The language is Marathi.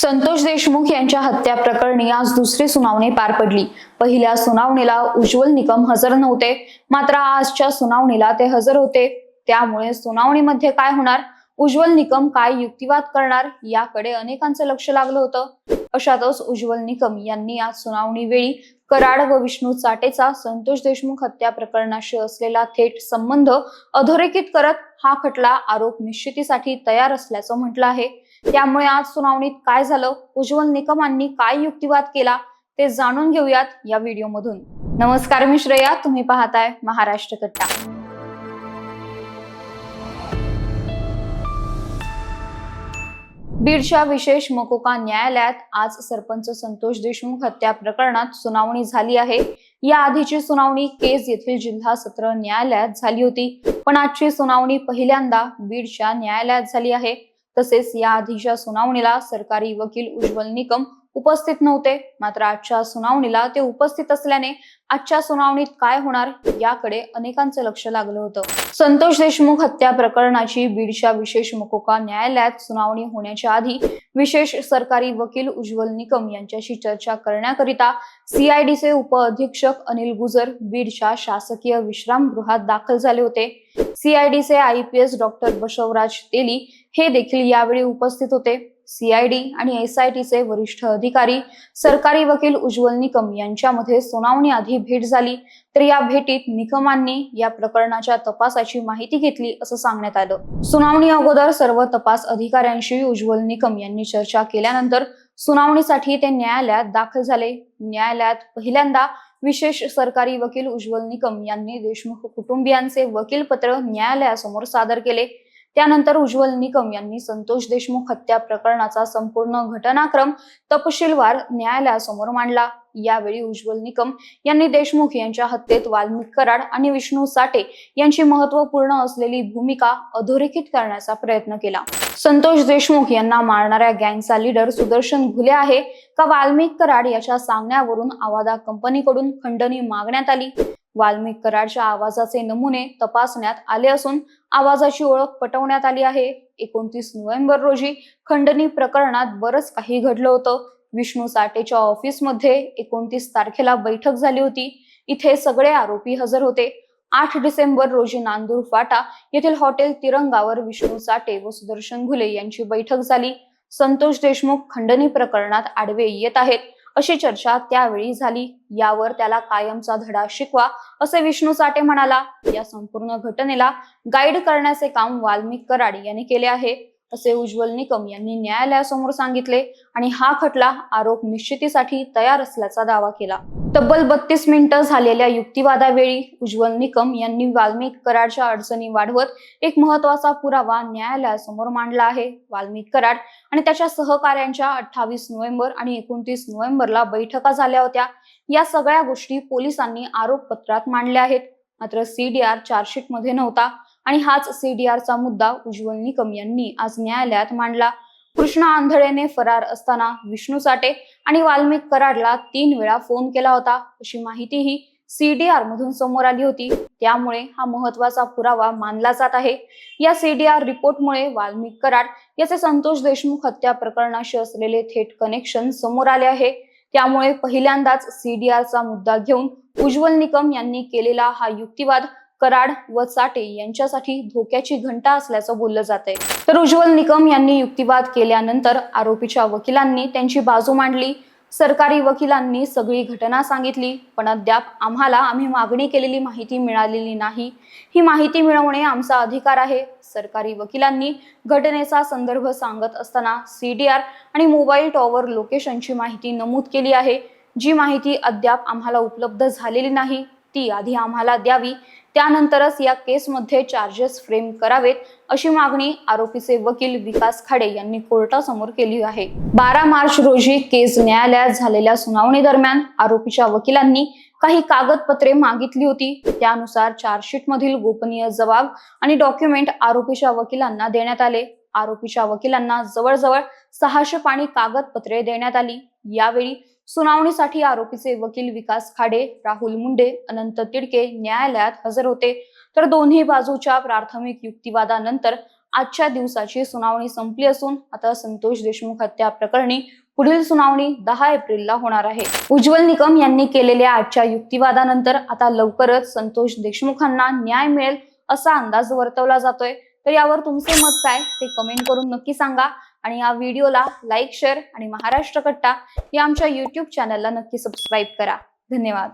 संतोष देशमुख यांच्या हत्या प्रकरणी आज दुसरी सुनावणी पार पडली. पहिल्या सुनावणीला उज्ज्वल निकम हजर नव्हते. मात्र आजच्या सुनावणीला ते हजर होते. त्यामुळे सुनावणीमध्ये काय होणार? उज्ज्वल निकम काय युक्तिवाद करणार? याकडे अनेकांचं लक्ष लागलं होतं. अशातच उज्ज्वल निकम यांनी आज सुनावणी वेळी कराड व विष्णू चाटेचा संतोष देशमुख हत्या प्रकरणाशी असलेला थेट संबंध अधोरेखित करत हा खटला आरोप निश्चितीसाठी तयार असल्याचं म्हटलं आहे. त्यामुळे आज सुनावणीत काय झालं? उज्ज्वल निकमांनी काय युक्तिवाद केला? ते जाणून घेऊयात या व्हिडिओमधून. नमस्कार मी श्रेया तुम्ही पाहताय महाराष्ट्र कट्टा. बीडच्या विशेष मकोका न्यायालयात आज सरपंच संतोष देशमुख हत्या प्रकरणात सुनावणी झाली आहे. या आधीची सुनावणी केज येथील जिल्हा सत्र न्यायालयात झाली होती. पण आजची सुनावणी पहिल्यांदा बीडच्या न्यायालयात झाली आहे. तसेच या आधीच्या सुनावणीला सरकारी वकील उज्ज्वल निकम उपस्थित नव्हते. मात्र आजच्या सुनावणीला ते उपस्थित असल्याने आजच्या सुनावणीत काय होणार याकडे अनेकांचं लक्ष लागलं होतं. संतोष देशमुख हत्या प्रकरणाची बीडच्या विशेष मुकोका न्यायालयात सुनावणी होण्याच्या आधी विशेष सरकारी वकील उज्ज्वल निकम यांच्याशी चर्चा करण्याकरिता सीआयडीचे उपअधीक्षक अनिल गुजर बीडच्या शासकीय विश्रामगृहात दाखल झाले होते. सीआयडीचे आयपीएस डॉक्टर बसवराज तेली हे देखील यावेळी उपस्थित होते. सीआयडी आणि एसआयटीचे वरिष्ठ अधिकारी सरकारी वकील उज्ज्वल निकम यांच्यामध्ये सुनावणी आधी भेट झाली. तर या भेटीत निकमांनी या प्रकरणाच्या तपासाची माहिती घेतली असं सांगण्यात आलं. सुनावणी अगोदर सर्व तपास अधिकाऱ्यांशी उज्ज्वल निकम यांनी चर्चा केल्यानंतर सुनावणीसाठी ते न्यायालयात दाखल झाले. न्यायालयात पहिल्यांदा विशेष सरकारी वकील उज्ज्वल निकम यांनी देशमुख कुटुंबियांचे वकीलपत्र न्यायालयासमोर सादर केले. त्यानंतर उज्ज्वल निकम यांनी संतोष देशमुख हत्या प्रकरणाचा संपूर्ण घटनाक्रम तपशीलवार न्यायालयासमोर मांडला. यावेळी उज्ज्वल निकम यांनी देशमुख यांच्या हत्येत वाल्मिक कराड आणि विष्णू साठे यांची महत्त्वपूर्ण असलेली भूमिका अधोरेखित करण्याचा प्रयत्न केला. संतोष देशमुख यांना मारणाऱ्या गँगचा लीडर सुदर्शन घुले आहे. का वाल्मिक कराड याच्या सांगण्यावरून आवादा कंपनीकडून खंडणी मागण्यात आली? वाल्मिक कराडच्या आवाजाचे नमुने तपासण्यात आले असून आवाजाची ओळख पटवण्यात आली आहे. एकोणतीस नोव्हेंबर रोजी खंडणी प्रकरणात बरंच काही घडलं होतं. विष्णू साठेच्या ऑफिसमध्ये एकोणतीस तारखेला बैठक झाली होती. इथे सगळे आरोपी हजर होते. आठ डिसेंबर रोजी नांदूर फाटा येथील हॉटेल तिरंगावर विष्णू साठे व सुदर्शन घुले यांची बैठक झाली. संतोष देशमुख खंडणी प्रकरणात आडवे येत आहेत. अशी चर्चा त्यावेळी झाली. यावर त्याला कायमचा धडा शिकवा असे विष्णू साठे म्हणाला. या संपूर्ण घटनेला गाईड करण्याचे काम वाल्मिक कराड यांनी केले आहे. असे उज्ज्वल निकम यांनी न्यायालयासमोर सांगितले आणि हा खटला आरोप निश्चितीसाठी तयार असल्याचा दावा केला. तब्बल बत्तीस मिनिटं झालेल्या युक्तिवादावेळी उज्ज्वल निकम यांनी वाल्मिक कराडच्या अडचणी वाढवत एक महत्त्वाचा पुरावा न्यायालयासमोर मांडला आहे. वाल्मिक कराड आणि त्याच्या सहकाऱ्यांच्या अठ्ठावीस नोव्हेंबर आणि एकोणतीस नोव्हेंबरला बैठका झाल्या होत्या. या सगळ्या गोष्टी पोलिसांनी आरोपपत्रात मांडल्या आहेत. मात्र सीडीआर चार्जशीटमध्ये नव्हता आणि हाच सीडीआरचा मुद्दा उज्ज्वल निकम यांनी आज न्यायालयात मांडला. कृष्णा आंधळेने फरार असताना विष्णू साठे आणि वाल्मिक कराडला तीन वेळा फोन केला होता. अशी माहितीही सीडीआर मधून समोर आली होती. त्यामुळे हा महत्त्वाचा पुरावा मानला जात आहे. या सीडीआर रिपोर्टमुळे वाल्मिक कराड याचे संतोष देशमुख हत्या प्रकरणाशी असलेले थेट कनेक्शन समोर आले आहे. त्यामुळे पहिल्यांदाच सीडीआरचा मुद्दा घेऊन उज्ज्वल निकम यांनी केलेला हा युक्तिवाद कराड व चाटे यांच्यासाठी धोक्याची घंटा असल्याचं बोललं जात आहे तर उज्ज्वल निकम यांनी युक्तिवाद केल्यानंतर आरोपीच्या वकिलांनी त्यांची बाजू मांडली. सरकारी वकिलांनी सगळी घटना सांगितली पण अद्याप आम्हाला आम्ही मागणी केलेली माहिती मिळालेली नाही. ही माहिती मिळवणे आमचा अधिकार आहे. सरकारी वकिलांनी घटनेचा संदर्भ सांगत असताना सी डी आर आणि मोबाईल टॉवर लोकेशनची माहिती नमूद केली आहे. जी माहिती अद्याप आम्हाला उपलब्ध झालेली नाही. ती आधी आम्हाला द्यावी. त्यानंतरच या केसमध्ये चार्जेस फ्रेम करावेत अशी मागणी आरोपीचे वकील विकास खाडे यांनी कोर्टासमोर केली आहे. बारा मार्च रोजी केस न्यायालयात झालेल्या सुनावणी दरम्यान आरोपीच्या वकिलांनी काही कागदपत्रे मागितली होती. त्यानुसार चार्जशीट मधील गोपनीय जबाब आणि डॉक्युमेंट आरोपीच्या वकिलांना देण्यात आले. आरोपीच्या वकिलांना जवळजवळ सहाशे पाणी कागदपत्रे देण्यात आली. यावेळी सुनावणीसाठी आरोपीचे वकील विकास खाडे राहुल मुंडे अनंत तिडके न्यायालयात हजर होते. तर दोन्ही बाजूच्या प्राथमिक युक्तिवादानंतर आजच्या दिवसाची सुनावणी संपली असून आता संतोष देशमुख हत्या प्रकरणी पुढील सुनावणी दहा एप्रिलला होणार आहे. उज्ज्वल निकम यांनी केलेल्या आजच्या युक्तिवादानंतर आता लवकरच संतोष देशमुखांना न्याय मिळेल असा अंदाज वर्तवला जातोय. तर यावर तुमचे मत काय? ते कमेंट करून नक्की सांगा. आणि या व्हिडिओला लाईक शेअर आणि महाराष्ट्र कट्टा या आमच्या युट्यूब चॅनलला नक्की सबस्क्राईब करा. धन्यवाद.